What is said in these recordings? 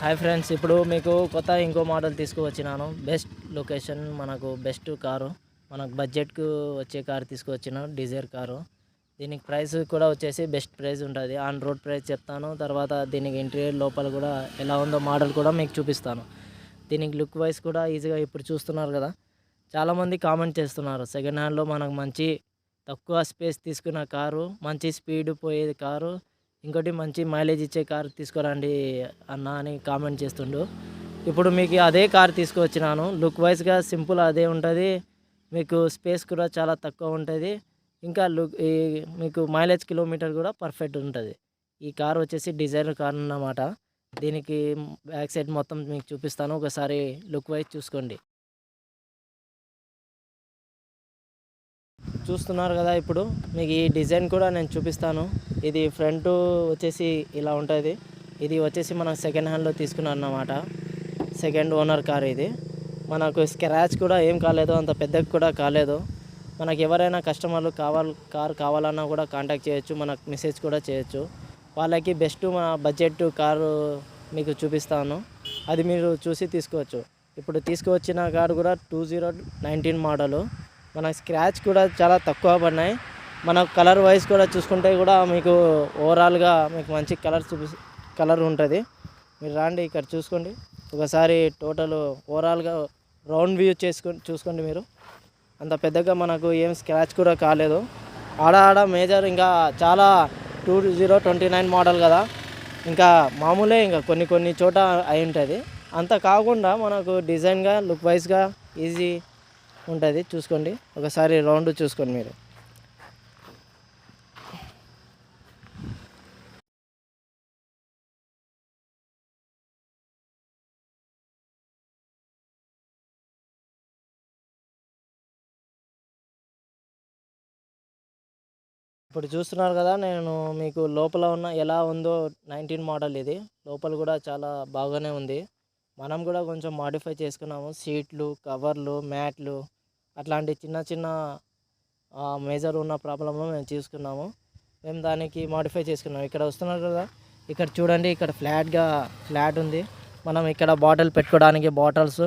Hi friends ఇప్పుడు మీకు కొత్త ఇంకో మోడల్ తీసుకువచ్చినాను. బెస్ట్ లొకేషన్ మనకు బెస్ట్ కారు. మనకు బడ్జెట్కు వచ్చే కారు తీసుకువచ్చిన డిజైర్ కారు. దీనికి ప్రైస్ కూడా వచ్చేసి బెస్ట్ ప్రైస్ ఉంటుంది. ఆన్ రోడ్ ప్రైస్ చెప్తాను. తర్వాత దీనికి ఇంటీరియర్ లోపల కూడా ఎలా ఉందో మోడల్ కూడా మీకు చూపిస్తాను. దీనికి లుక్ వైజ్ కూడా ఈజీగా ఇప్పుడు చూస్తున్నారు కదా. చాలామంది కామెంట్ చేస్తున్నారు. సెకండ్ హ్యాండ్లో మనకు మంచి తక్కువ స్పేస్ తీసుకున్న కారు మంచి స్పీడ్ పోయేది కారు ఇంకోటి మంచి మైలేజ్ ఇచ్చే కార్ తీసుకురండి అన్న అని కామెంట్ చేస్తుండు. ఇప్పుడు మీకు అదే కార్ తీసుకువచ్చినాను. లుక్ వైజ్గా సింపుల్ అదే ఉంటుంది. మీకు స్పేస్ కూడా చాలా తక్కువ ఉంటుంది. ఇంకా లుక్ ఈ మీకు మైలేజ్ కిలోమీటర్ కూడా పర్ఫెక్ట్ ఉంటుంది. ఈ కార్ వచ్చేసి డిజైనర్ కార్ అన్నమాట. దీనికి బ్యాక్ సైడ్ మొత్తం మీకు చూపిస్తాను. ఒకసారి లుక్ వైజ్ చూసుకోండి. చూస్తున్నారు కదా ఇప్పుడు. మీకు ఈ డిజైన్ కూడా నేను చూపిస్తాను. ఇది ఫ్రంట్ వచ్చేసి ఇలా ఉంటుంది. ఇది వచ్చేసి మనం సెకండ్ హ్యాండ్లో తీసుకున్నాం అన్నమాట. సెకండ్ ఓనర్ కార్ ఇది. మనకు స్క్రాచ్ కూడా ఏం కాలేదు అంత పెద్దగా కూడా కాలేదు. మనకు ఎవరైనా కస్టమర్లు కావాలి కార్ కావాలన్నా కూడా కాంటాక్ట్ చేయొచ్చు మనకు మెసేజ్ కూడా చేయొచ్చు. వాళ్ళకి బెస్ట్ మన బడ్జెట్ కారు మీకు చూపిస్తాను. అది మీరు చూసి తీసుకోవచ్చు. ఇప్పుడు తీసుకువచ్చిన కారు కూడా టూ జీరో నైన్టీన్ మోడలు. మన స్క్రాచ్ కూడా చాలా తక్కువ పడినాయి. మన కలర్ వైజ్ కూడా చూసుకుంటే కూడా మీకు ఓవరాల్గా మీకు మంచి కలర్ చూపి కలర్ ఉంటుంది. మీరు రాండి ఇక్కడ చూసుకోండి. ఒకసారి టోటల్ ఓవరాల్గా రౌండ్ వ్యూ చేసుకొని చూసుకోండి మీరు. అంత పెద్దగా మనకు ఏం స్క్రాచ్ కూడా కాలేదు. ఆడ ఆడ మేజర్ ఇంకా చాలా two zero twenty nine model కదా. ఇంకా మామూలే ఇంకా కొన్ని కొన్ని చోట అయి ఉంటుంది. అంత కాకుండా మనకు డిజైన్గా లుక్ వైజ్గా ఈజీ ఉంటుంది. చూసుకోండి. ఒకసారి రౌండ్ చూసుకోండి మీరు. ఇప్పుడు చూస్తున్నారు కదా నేను మీకు లోపల ఉన్న ఎలా ఉందో నైన్టీన్ మోడల్ ఇది. లోపల కూడా చాలా బాగానే ఉంది. మనం కూడా కొంచెం మాడిఫై చేసుకున్నాము. సీట్లు కవర్లు మ్యాట్లు అట్లాంటి చిన్న చిన్న మేజర్ ఉన్న ప్రాబ్లంలో మేము తీసుకున్నాము మేము దానికి మాడిఫై చేసుకున్నాం. ఇక్కడ వస్తున్నారు కదా ఇక్కడ చూడండి ఇక్కడ ఫ్లాట్గా ఫ్లాట్ ఉంది. మనం ఇక్కడ బాటిల్ పెట్టుకోవడానికి బాటిల్స్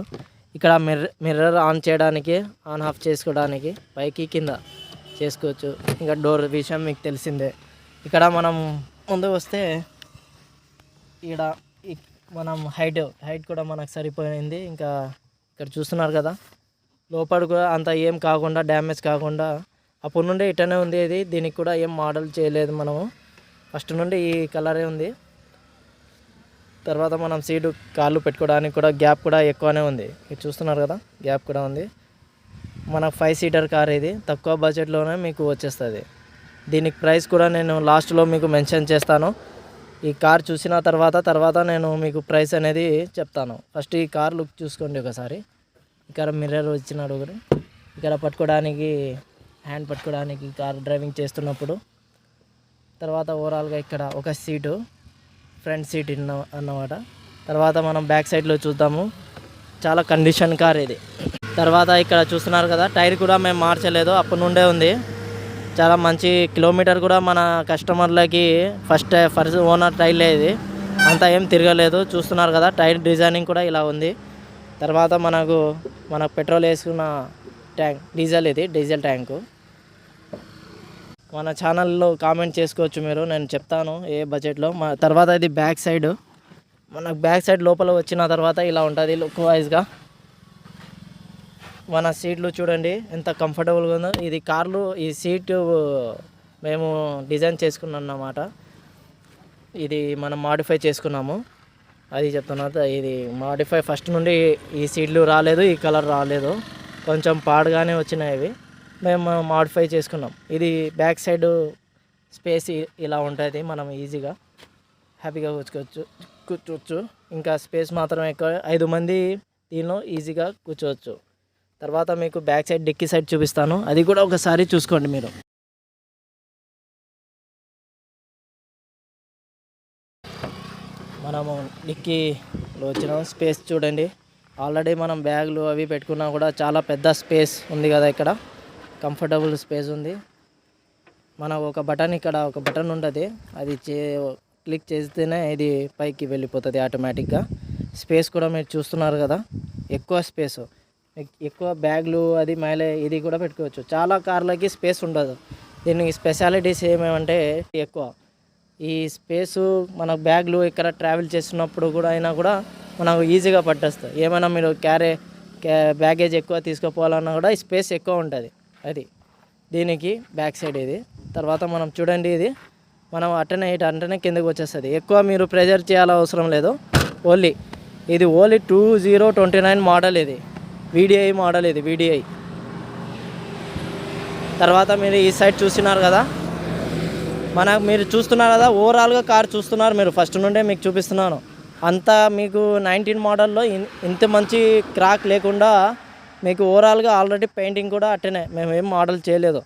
ఇక్కడ మిర్రర్ మిర్రర్ ఆన్ చేయడానికి ఆన్ ఆఫ్ చేసుకోవడానికి పైకి కింద చేసుకోవచ్చు. ఇంకా డోర్ విషయం మీకు తెలిసిందే. ఇక్కడ మనం ముందు వస్తే ఇక్కడ మనం హైట్ హైట్ కూడా మనకు సరిపోయింది. ఇంకా ఇక్కడ చూస్తున్నారు కదా లోపల కూడా అంత ఏం కాకుండా డ్యామేజ్ కాకుండా అప్పటి నుండి ఇటనే ఉంది ఇది. దీనికి కూడా ఏం మోడల్ చేయలేదు మనము. ఫస్ట్ నుండి ఈ కలరే ఉంది. తర్వాత మనం సీటు కాళ్ళు పెట్టుకోవడానికి కూడా గ్యాప్ కూడా ఎక్కువనే ఉంది. ఇది చూస్తున్నారు కదా గ్యాప్ కూడా ఉంది. మన ఫైవ్ సీటర్ కార్ ఇది. తక్కువ బడ్జెట్లోనే మీకు వచ్చేస్తుంది. దీనికి ప్రైస్ కూడా నేను లాస్ట్లో మీకు మెన్షన్ చేస్తాను. ఈ కార్ చూసిన తర్వాత తర్వాత నేను మీకు ప్రైస్ అనేది చెప్తాను. ఫస్ట్ ఈ కార్ లుక్ చూసుకోండి ఒకసారి. ఇక్కడ మిర్రర్ వచ్చినాడు ఒకటి ఇక్కడ పట్టుకోవడానికి హ్యాండ్ పట్టుకోవడానికి కార్ డ్రైవింగ్ చేస్తున్నప్పుడు. తర్వాత ఓవరాల్గా ఇక్కడ ఒక సీటు ఫ్రంట్ సీట్ ఇన్న అన్నమాట. తర్వాత మనం బ్యాక్ సైడ్లో చూద్దాము. చాలా కండిషన్ కార్ ఇది. తర్వాత ఇక్కడ చూస్తున్నారు కదా టైర్ కూడా మేము మార్చలేదు. అప్పటి నుండే ఉంది. చాలా మంచి కిలోమీటర్ కూడా మన కస్టమర్లకి ఫస్ట్ ఫస్ట్ ఓనర్ టైర్లే ఇది. అంతా ఏం తిరగలేదు. చూస్తున్నారు కదా టైర్ డిజైనింగ్ కూడా ఇలా ఉంది. తర్వాత మనకు మన పెట్రోల్ వేసుకున్న ట్యాంక్ డీజిల్ ఇది డీజిల్ ట్యాంకు. మన ఛానల్లో కామెంట్ చేసుకోవచ్చు మీరు నేను చెప్తాను ఏ బడ్జెట్లో. మా తర్వాత ఇది బ్యాక్ సైడ్. మనకు బ్యాక్ సైడ్ లోపల వచ్చిన తర్వాత ఇలా ఉంటుంది లుక్ వైజ్గా మన సీట్లు చూడండి ఎంత కంఫర్టబుల్గా ఉందో. ఇది కార్లు ఈ సీటు మేము డిజైన్ చేసుకున్నాం అన్నమాట. ఇది మనం మాడిఫై చేసుకున్నాము. అది చెప్తున్నా ఇది మాడిఫై ఫస్ట్ నుండి ఈ సీట్లు రాలేదు ఈ కలర్ రాలేదు. కొంచెం పాడుగానే వచ్చినాయి ఇవి. మేము మాడిఫై చేసుకున్నాం. ఇది బ్యాక్ సైడ్ స్పేస్ ఇలా ఉంటుంది. మనం ఈజీగా హ్యాపీగా కూర్చోవచ్చు కూర్చోవచ్చు. ఇంకా స్పేస్ మాత్రం ఎక్కువ ఐదు మంది దీనిలో ఈజీగా కూర్చోవచ్చు. తర్వాత మీకు బ్యాక్ సైడ్ డిక్కీ సైడ్ చూపిస్తాను. అది కూడా ఒకసారి చూసుకోండి మీరు. మనము డిక్కీలో వచ్చిన. స్పేస్ చూడండి. ఆల్రెడీ మనం బ్యాగులు అవి పెట్టుకున్నా కూడా చాలా పెద్ద స్పేస్ ఉంది కదా ఇక్కడ. కంఫర్టబుల్ స్పేస్ ఉంది. మన ఒక బటన్ ఇక్కడ ఒక బటన్ ఉంటుంది. అది చే క్లిక్ చేస్తేనే ఇది పైకి వెళ్ళిపోతుంది ఆటోమేటిక్గా స్పేస్ కూడా మీరు చూస్తున్నారు కదా. ఎక్కువ స్పేస్. ఎక్కువ బ్యాగ్లు అది మైలే ఇది కూడా పెట్టుకోవచ్చు. చాలా కార్లకి స్పేస్ ఉండదు. దీనికి స్పెషాలిటీస్ ఏమేమంటే ఎక్కువ. ఈ స్పేసు మన బ్యాగ్లు ఇక్కడ ట్రావెల్ చేస్తున్నప్పుడు కూడా అయినా కూడా మనకు ఈజీగా పట్టేస్తుంది ఏమైనా మీరు క్యారే క్యా బ్యాగేజ్ ఎక్కువ తీసుకుపోవాలన్నా కూడా ఈ స్పేస్ ఎక్కువ ఉంటుంది. అది. దీనికి బ్యాక్ సైడ్ ఇది. తర్వాత మనం చూడండి ఇది. మనం అటనే ఇటు అంటనే కిందకి వచ్చేస్తుంది. ఎక్కువ మీరు ప్రెజర్ చేయాల అవసరం లేదు. ఓన్లీ ఇది only two zero twenty nine model ఇది. వీడిఐ మోడల్ ఇది వీడిఐ. తర్వాత మీరు ఈ సైడ్ చూస్తున్నారు కదా? మన మీరు చూస్తున్నారు కదా ఓవరాల్గా కార్ చూస్తున్నారు మీరు. ఫస్ట్ నుండే మీకు చూపిస్తున్నాను. అంతా మీకు నైన్టీన్ మోడల్లో ఇన్- ఇంత మంచి క్రాక్ లేకుండా మీకు ఓవరాల్గా ఆల్రెడీ పెయింటింగ్ కూడా అట్టనే. మేము ఏం మోడల్ చేయలేదు.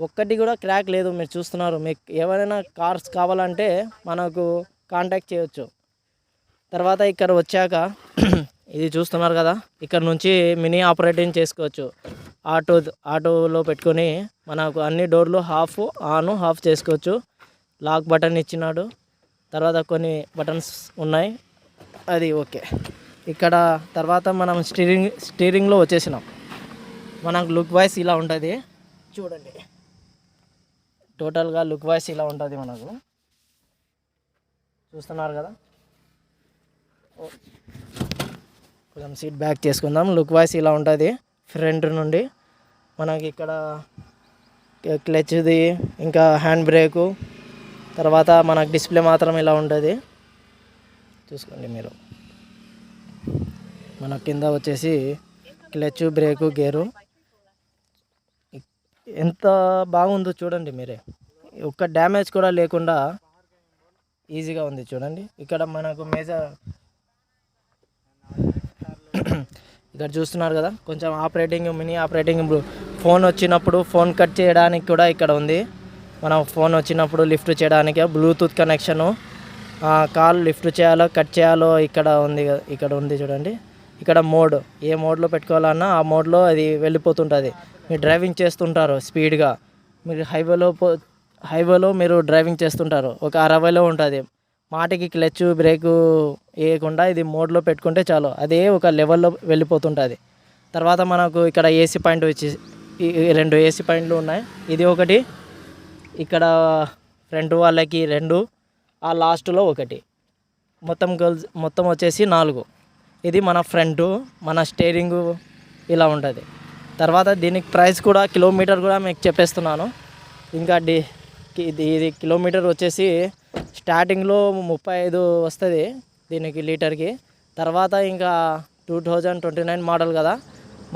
ఒక్కటి కూడా క్రాక్ లేదు మీరు చూస్తున్నారు. మీకు ఎవరైనా కార్స్ కావాలంటే మనకు కాంటాక్ట్ చేయొచ్చు. తర్వాత ఇక్కడ వచ్చాక ఇది చూస్తున్నారు కదా? ఇక్కడ నుంచి మినీ ఆపరేటింగ్ చేసుకోవచ్చు. ఆటో ఆటోలో పెట్టుకొని మనకు అన్ని డోర్లు హాఫ్ ఆన్ హాఫ్ చేసుకోవచ్చు. లాక్ బటన్ ఇచ్చినాడు. తర్వాత కొన్ని బటన్స్ ఉన్నాయి. అది ఓకే. ఇక్కడ తర్వాత మనం స్టీరింగ్ స్టీరింగ్లో వచ్చేసినాం. మనకు లుక్ వైస్ ఇలా ఉంటుంది. చూడండి. టోటల్గా లుక్ వైస్ ఇలా ఉంటుంది మనకు. చూస్తున్నారు కదా? కొంచెం సీట్ బ్యాక్ చేసుకుందాం. లుక్ వైస్ ఇలా ఉంటుంది. ఫ్రంట్ నుండి మనకి ఇక్కడ క్లచ్ది ఇంకా హ్యాండ్ బ్రేకు తర్వాత మనకు డిస్ప్లే మాత్రం ఇలా ఉంటుంది. చూసుకోండి మీరు. మన కింద వచ్చేసి క్లచ్ బ్రేకు గేరు ఎంత బాగుందో చూడండి మీరే. ఒక్క డ్యామేజ్ కూడా లేకుండా ఈజీగా ఉంది చూడండి. ఇక్కడ మనకు మేజర్ ఇక్కడ చూస్తున్నారు కదా కొంచెం ఆపరేటింగ్ మినీ ఆపరేటింగ్. ఫోన్ వచ్చినప్పుడు ఫోన్ కట్ చేయడానికి కూడా ఇక్కడ ఉంది. మనం ఫోన్ వచ్చినప్పుడు లిఫ్ట్ చేయడానికి బ్లూటూత్ కనెక్షను కాల్ లిఫ్ట్ చేయాలో కట్ చేయాలో ఇక్కడ ఉంది కదా ఇక్కడ ఉంది చూడండి. ఇక్కడ మోడ్ ఏ మోడ్లో పెట్టుకోవాలన్నా ఆ మోడ్లో అది వెళ్ళిపోతుంటుంది. మీరు డ్రైవింగ్ చేస్తుంటారు స్పీడ్గా. మీరు హైవేలో పో హైవేలో మీరు డ్రైవింగ్ చేస్తుంటారు. ఒక అరవైలో ఉంటుంది. మాటికి క్లచ్ బ్రేకు వేయకుండా ఇది మోడ్లో పెట్టుకుంటే చాలు. అదే ఒక లెవెల్లో వెళ్ళిపోతుంటుంది. తర్వాత మనకు ఇక్కడ ఏసీ పాయింట్ వచ్చి రెండు ఏసీ పాయింట్లు ఉన్నాయి. ఇది ఒకటి ఇక్కడ ఫ్రంట్ వాళ్ళకి రెండు ఆ లాస్ట్లో ఒకటి. మొత్తం గర్ల్స్ మొత్తం వచ్చేసి నాలుగు. ఇది మన ఫ్రంట్ మన స్టేరింగ్ ఇలా ఉంటుంది. తర్వాత దీనికి ప్రైస్ కూడా కిలోమీటర్ కూడా మీకు చెప్పేస్తున్నాను. ఇంకా డి ఇది ఇది కిలోమీటర్ వచ్చేసి స్టార్టింగ్లో ముప్పై ఐదు వస్తుంది దీనికి లీటర్కి. తర్వాత ఇంకా two thousand twenty nine model కదా.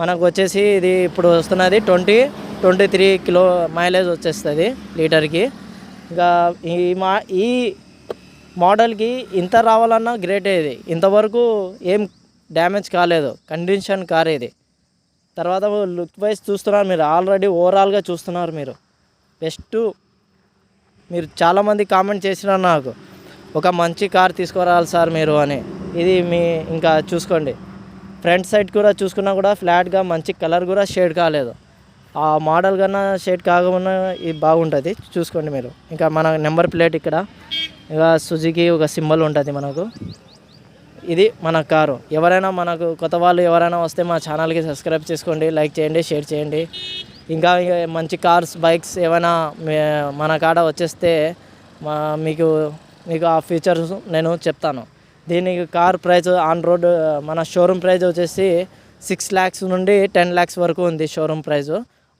మనకు వచ్చేసి ఇది ఇప్పుడు వస్తున్నది twenty twenty three kilo mileage వచ్చేస్తుంది లీటర్కి. ఇంకా ఈ మా ఈ మోడల్కి ఇంత రావాలన్నా గ్రేట్ ఇది. ఇంతవరకు ఏం డ్యామేజ్ కాలేదు. కండిషన్ కార్ ఇది. తర్వాత లుక్ వైజ్ చూస్తున్నారు మీరు. ఆల్రెడీ ఓవరాల్గా చూస్తున్నారు మీరు. బెస్ట్ మీరు చాలామంది కామెంట్ చేసిన నాకు ఒక మంచి కార్ తీసుకురావాలి సార్ మీరు అని. ఇది మీ ఇంకా చూసుకోండి. ఫ్రంట్ సైడ్ కూడా చూసుకున్నా కూడా ఫ్లాట్గా మంచి కలర్ కూడా షేడ్ కాలేదు. ఆ మోడల్ కన్నా షేడ్ కాకుండా ఇది బాగుంటుంది. చూసుకోండి మీరు. ఇంకా మన నెంబర్ ప్లేట్ ఇక్కడ. ఇక సుజుకి ఒక సింబల్ ఉంటుంది మనకు. ఇది మన కారు. ఎవరైనా మనకు కొత్త వాళ్ళు ఎవరైనా వస్తే మా ఛానల్కి సబ్స్క్రైబ్ చేసుకోండి లైక్ చేయండి షేర్ చేయండి. ఇంకా మంచి కార్స్ బైక్స్ ఏమైనా మన కాడ వచ్చేస్తే మా మీకు మీకు ఆ ఫీచర్స్ నేను చెప్తాను. దీనికి కార్ ప్రైస్ ఆన్ రోడ్ మన షోరూమ్ ప్రైస్ వచ్చేసి సిక్స్ ల్యాక్స్ నుండి టెన్ ల్యాక్స్ వరకు ఉంది showroom price.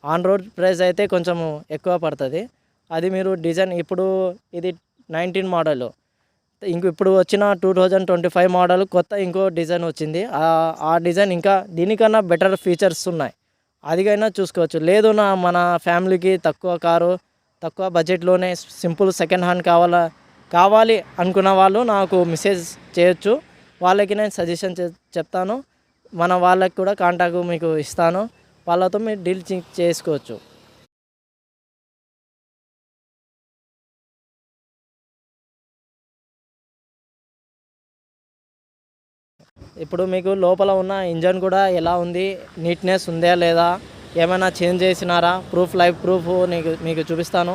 On road price అయితే కొంచెం ఎక్కువ పడుతుంది. అది మీరు డిజైన్ ఇప్పుడు ఇది నైన్టీన్ మోడల్ ఇంక ఇప్పుడు వచ్చిన two thousand twenty five model కొత్త ఇంకో డిజైన్ వచ్చింది. ఆ డిజైన్ ఇంకా దీనికన్నా బెటర్ ఫీచర్స్ ఉన్నాయి. అదిగైనా చూసుకోవచ్చు. లేదు నా మన ఫ్యామిలీకి తక్కువ కారు తక్కువ బడ్జెట్లోనే సింపుల్ సెకండ్ హ్యాండ్ కావాలా కావాలి అనుకున్న వాళ్ళు నాకు మెసేజ్ చేయొచ్చు. వాళ్ళకి నేను సజెషన్ చెప్తాను. మన వాళ్ళకి కూడా కాంటాక్ట్ మీకు ఇస్తాను. వాళ్ళతో మీరు డీల్ చేసుకోవచ్చు. ఇప్పుడు మీకు లోపల ఉన్న ఇంజన్ కూడా ఎలా ఉంది? నీట్నెస్ ఉందా లేదా? ఏమైనా చేంజ్ చేసినారా? ప్రూఫ్ లైవ్ ప్రూఫ్ నీకు మీకు చూపిస్తాను.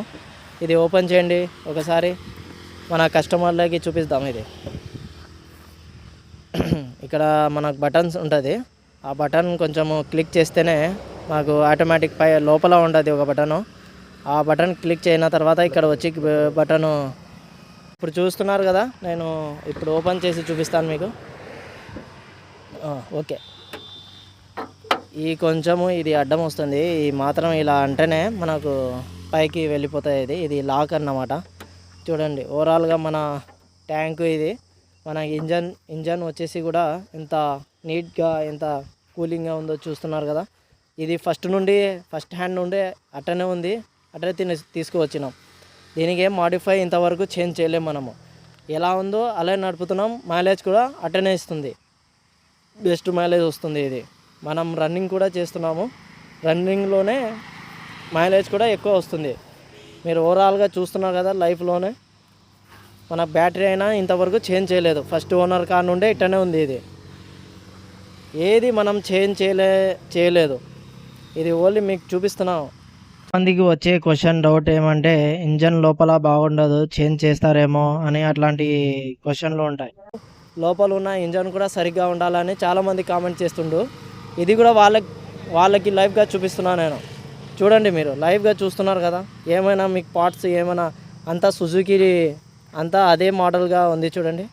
ఇది ఓపెన్ చేయండి. ఒకసారి మన కస్టమర్లకి చూపిస్తాం ఇది. ఇక్కడ మనకు బటన్స్ ఉంటుంది. ఆ బటన్ కొంచెం క్లిక్ చేస్తేనే మాకు ఆటోమేటిక్ పై లోపల ఉంటుంది ఒక బటను. ఆ బటన్ క్లిక్ చేసిన తర్వాత ఇక్కడ వచ్చి బటను ఇప్పుడు చూస్తున్నారు కదా? నేను ఇప్పుడు ఓపెన్ చేసి చూపిస్తాను మీకు. ఓకే. ఈ కొంచెము ఇది అడ్డం వస్తుంది. ఈ మాత్రం ఇలా అంటేనే మనకు పైకి వెళ్ళిపోతాయి ఇది ఇది లాక్ అన్నమాట. చూడండి ఓవరాల్గా మన ట్యాంకు ఇది మన ఇంజన్ ఇంజన్ వచ్చేసి కూడా ఎంత నీట్గా ఎంత కూలింగ్గా ఉందో చూస్తున్నారు కదా. ఇది ఫస్ట్ నుండి ఫస్ట్ హ్యాండ్ నుండి అట్టనే ఉంది. అట్టనే తిని తీసుకువచ్చినాం. దీనికి ఏం మాడిఫై ఇంతవరకు చేంజ్ చేయలేము మనము. ఎలా ఉందో అలా నడుపుతున్నాం. మైలేజ్ కూడా అట్టనే ఇస్తుంది. బెస్ట్ మైలేజ్ వస్తుంది ఇది. మనం రన్నింగ్ కూడా చేస్తున్నాము. రన్నింగ్లోనే మైలేజ్ కూడా ఎక్కువ వస్తుంది. మీరు ఓవరాల్గా చూస్తున్నారు కదా లైఫ్లోనే. మన బ్యాటరీ అయినా ఇంతవరకు చేంజ్ చేయలేదు. ఫస్ట్ ఓనర్ కార్ నుండే ఇట్టనే ఉంది ఇది. ఏది మనం చేంజ్ చేయలే చేయలేదు. ఇది ఓన్లీ మీకు చూపిస్తున్నాం మందికి వచ్చే క్వశ్చన్ డౌట్ ఏమంటే ఇంజన్ లోపల బాగుండదు చేంజ్ చేస్తారేమో అని అట్లాంటి క్వశ్చన్లు ఉంటాయి. లోపల ఉన్న ఇంజన్ కూడా సరిగ్గా ఉండాలని చాలామంది కామెంట్ చేస్తుండు. ఇది కూడా వాళ్ళకి వాళ్ళకి లైవ్గా చూపిస్తున్నాను నేను. చూడండి మీరు లైవ్గా చూస్తున్నారు కదా. ఏమైనా మీకు పార్ట్స్ ఏమైనా అంతా సుజుకి అంతా అదే మోడల్గా ఉంది చూడండి.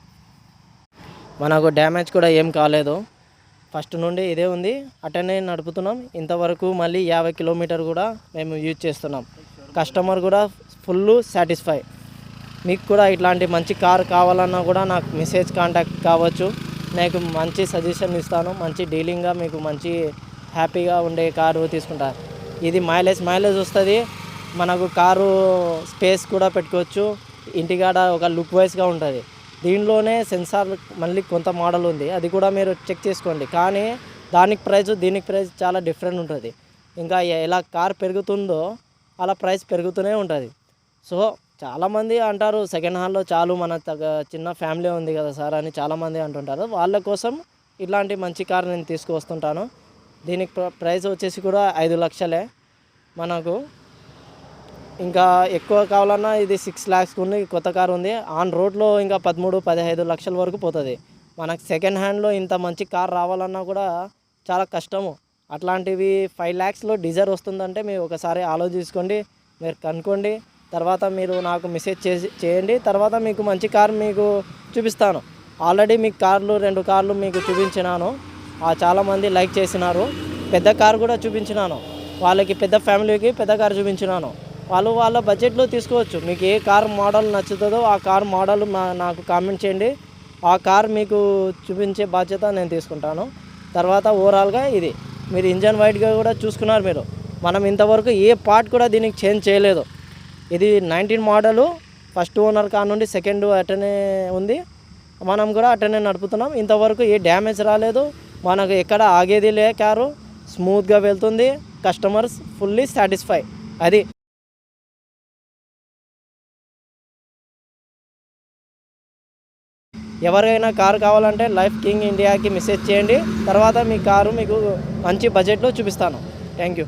మనకు డ్యామేజ్ కూడా ఏం కాలేదు. ఫస్ట్ నుండి ఇదే ఉంది. అటనే నడుపుతున్నాం. ఇంతవరకు మళ్ళీ యాభై కిలోమీటర్ కూడా మేము యూజ్ చేస్తున్నాం. కస్టమర్ కూడా ఫుల్ సాటిస్ఫై. మీకు కూడా ఇట్లాంటి మంచి కార్ కావాలన్నా కూడా నాకు మెసేజ్ కాంటాక్ట్ కావచ్చు. నాకు మంచి సజెషన్ ఇస్తాను. మంచి డీలింగ్గా మీకు మంచి హ్యాపీగా ఉండే కారు తీసుకుంటా ఇది మైలేజ్ మైలేజ్ వస్తుంది. మనకు కారు స్పేస్ కూడా పెట్టుకోవచ్చు. ఇంటికాడ ఒక లుక్ వైజ్గా ఉంటుంది. దీనిలోనే సెన్సార్ మళ్ళీ కొంత మోడల్ ఉంది. అది కూడా మీరు చెక్ చేసుకోండి. కానీ దానికి ప్రైస్ దీనికి ప్రైస్ చాలా డిఫరెంట్ ఉంటుంది. ఇంకా ఎలా కార్ పెరుగుతుందో అలా ప్రైస్ పెరుగుతూనే ఉంటుంది. సో చాలామంది అంటారు సెకండ్ హ్యాండ్లో చాలు మన తగ చిన్న ఫ్యామిలీ ఉంది కదా సార్ అని చాలామంది అంటుంటారు. వాళ్ళ కోసం ఇలాంటి మంచి కార్ నేను తీసుకువస్తుంటాను. దీనికి ప్రైస్ వచ్చేసి కూడా ఐదు లక్షలే మనకు. ఇంకా ఎక్కువ కావాలన్నా ఇది సిక్స్ ల్యాక్స్ ఉంది కొత్త కార్ ఉంది. ఆన్ రోడ్లో ఇంకా పదమూడు పదిహేదు లక్షల వరకు పోతుంది. మనకు సెకండ్ హ్యాండ్లో ఇంత మంచి కార్ రావాలన్నా కూడా చాలా కష్టము. అట్లాంటివి ఫైవ్ ల్యాక్స్లో డీజర్ వస్తుందంటే మీరు ఒకసారి ఆలోచించుకోండి మీరు కనుక్కోండి. తర్వాత మీరు నాకు మెసేజ్ చేసి చేయండి. తర్వాత మీకు మంచి కార్ మీకు చూపిస్తాను. ఆల్రెడీ మీకు కార్లు రెండు కార్లు మీకు చూపించినాను. చాలామంది లైక్ చేసినారు. పెద్ద కార్ కూడా చూపించినాను. వాళ్ళకి పెద్ద ఫ్యామిలీకి పెద్ద కార్ చూపించినాను. వాళ్ళు వాళ్ళ బడ్జెట్లో తీసుకోవచ్చు. మీకు ఏ కార్ మోడల్ నచ్చుతుందో ఆ కార్ మోడల్ మా- నాకు కామెంట్ చేయండి. ఆ కార్ మీకు చూపించే బాధ్యత నేను తీసుకుంటాను. తర్వాత ఓవరాల్గా ఇది. మీరు ఇంజన్ వైట్గా కూడా చూసుకున్నారు మీరు. మనం ఇంతవరకు ఏ పార్ట్ కూడా దీనికి చేంజ్ చేయలేదు. ఇది నైన్టీన్ మోడలు. ఫస్ట్ ఓనర్ కానుండి నుండి సెకండ్ అటనే ఉంది. మనం కూడా అటనే నడుపుతున్నాం. ఇంతవరకు ఏ డ్యామేజ్ రాలేదు. మనకు ఎక్కడ ఆగేది లే కారు. స్మూత్గా వెళ్తుంది. Customers fully satisfy. అది ఎవరికైనా కారు కావాలంటే లైఫ్ కింగ్ ఇండియాకి మెసేజ్ చేయండి. తర్వాత మీ కారు మీకు మంచి బడ్జెట్లో చూపిస్తాను. Thank you.